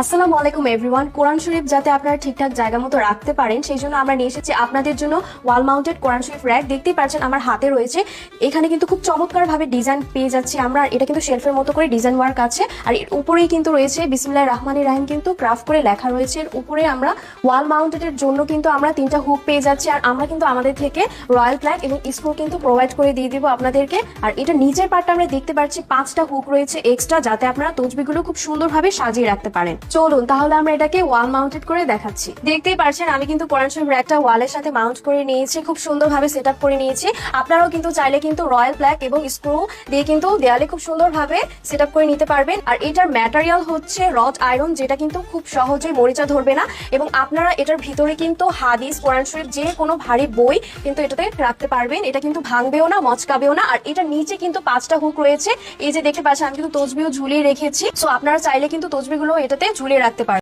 আসসালামু আলাইকুম এভরিওয়ান কোরআন শরীফ যাতে আপনারা ঠিকঠাক জায়গা মতো রাখতে পারেন, সেই জন্য আমরা নিয়ে এসেছি আপনাদের জন্য ওয়াল মাউন্টেড কোরআন শরীফ র্যাক দেখতেই পাচ্ছেন আমার হাতে রয়েছে। এখানে কিন্তু খুব চমৎকার ভাবে ডিজাইন পেয়ে যাচ্ছি আমরা। এটা কিন্তু শেলফের মতো করে ডিজাইন ওয়ার্ক আছে। আর এর উপরেই কিন্তু রয়েছে বিসমুল্লাহ রহমান রাহিম কিন্তু ক্রাফট করে লেখা রয়েছে। এর উপরে আমরা ওয়াল মাউন্টেড এর জন্য কিন্তু আমরা তিনটা হুক পেয়ে যাচ্ছি। আর আমরা কিন্তু আমাদের থেকে রয়্যাল প্ল্যাক এবং স্ক্রু কিন্তু প্রোভাইড করে দিয়ে দিব আপনাদেরকে। আর এটা নিচের পার্টটা আমরা দেখতে পাচ্ছি পাঁচটা হুক রয়েছে এক্সট্রা যাতে আপনারা তসবিগুলো খুব সুন্দরভাবে সাজিয়ে রাখতে পারেন। চলুন, তাহলে আমরা এটাকে ওয়াল মাউন্টেড করে দেখাচ্ছি। দেখতেই পারছেন, আমি কিন্তু কোরআন শরীফ র্যাকটা ওয়ালের সাথে মাউন্ট করে নিয়েছি, খুব সুন্দরভাবে সেট আপ করে নিয়েছি। আপনারাও কিন্তু চাইলে কিন্তু রয়্যাল ব্ল্যাক এবং স্ক্রু দিয়ে কিন্তু দেয়ালে খুব সুন্দরভাবে সেট আপ করে নিতে পারবেন। আর এটার ম্যাটেরিয়াল হচ্ছে রড আয়রন যেটা কিন্তু খুব সহজে মরিচা ধরবে না। এবং আপনারা এটার ভিতরে কিন্তু হাদিস, কোরআন শরীফ, যে কোনো ভারী বই কিন্তু এটাতে রাখতে পারবেন। এটা কিন্তু ভাঙবেও না, মচকাবেও না। আর এটার নিচে কিন্তু পাঁচটা হুক রয়েছে। এই যে দেখতে পাচ্ছেন, আমি কিন্তু তসবিও ঝুলিয়ে রেখেছি। সো আপনারা চাইলে কিন্তু তসবিগুলো এটাতে ঝুলিয়ে রাখতে পারবেন